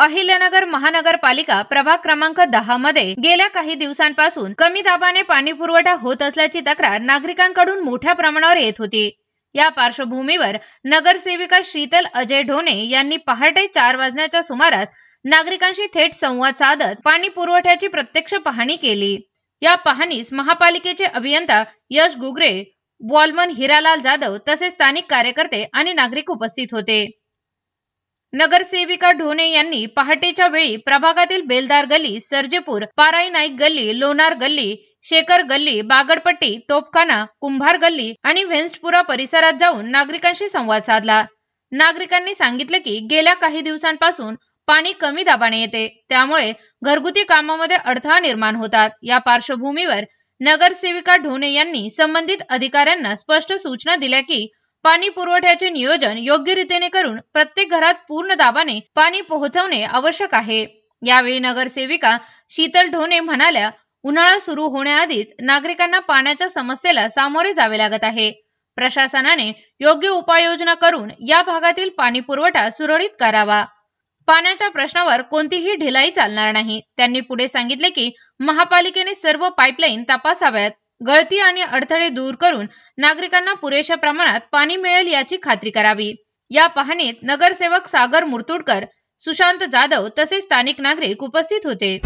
अहिल्यानगर महानगरपालिका प्रभाग क्रमांक दहा मध्ये गेल्या काही दिवसांपासून कमी दाबाने पाणी पुरवठा होत असल्याची तक्रार नागरिकांकडून मोठ्या प्रमाणावर येत होती. या पार्श्वभूमीवर नगरसेविका शीतल अजय ढोणे यांनी पहाटे चार वाजण्याच्या सुमारास नागरिकांशी थेट संवाद साधत पाणी पुरवठ्याची प्रत्यक्ष पाहणी केली. या पाहणीस महापालिकेचे अभियंता यश गुगरे वॉलमन हिरालाल जाधव तसेच स्थानिक कार्यकर्ते आणि नागरिक उपस्थित होते. नगरसेविका ढोणे यांनी पहाटेच्या वेळी प्रभागातील बेलदार गल्ली सर्जेपूर पाराई नाईक गल्ली लोणार गल्ली शेकर गल्ली बागडपट्टी तोपखाना कुंभार गल्ली आणि व्हेन्स्टपुरा परिसरात जाऊन नागरिकांशी संवाद साधला. नागरिकांनी सांगितले की गेल्या काही दिवसांपासून पाणी कमी दाबाने येते. त्यामुळे घरगुती कामामध्ये अडथळा निर्माण होतात. या पार्श्वभूमीवर नगरसेविका ढोणे यांनी संबंधित अधिकाऱ्यांना स्पष्ट सूचना दिल्या की पाणी पुरवठ्याचे नियोजन योग्य रीतीने करून प्रत्येक घरात पूर्ण दाबाने पाणी पोहोचवणे आवश्यक आहे. यावेळी नगरसेविका शीतल ढोणे म्हणाल्या उन्हाळा सुरू होण्याआधीच नागरिकांना पाण्याच्या समस्येला सामोरे जावे लागत आहे. प्रशासनाने योग्य उपाययोजना करून या भागातील पाणी पुरवठा सुरळीत करावा. पाण्याच्या प्रश्नावर कोणतीही ढिलाई चालणार नाही. त्यांनी पुढे सांगितले की महापालिकेने सर्व पाईपलाईन तपासाव्यात. गळती आणि अडथळे दूर करून नागरिकांना पुरेशा प्रमाणात पाणी मिळेल याची खात्री करावी. या पाहणीत नगरसेवक सागर मुर्तुडकर सुशांत जाधव तसेच स्थानिक नागरिक उपस्थित होते.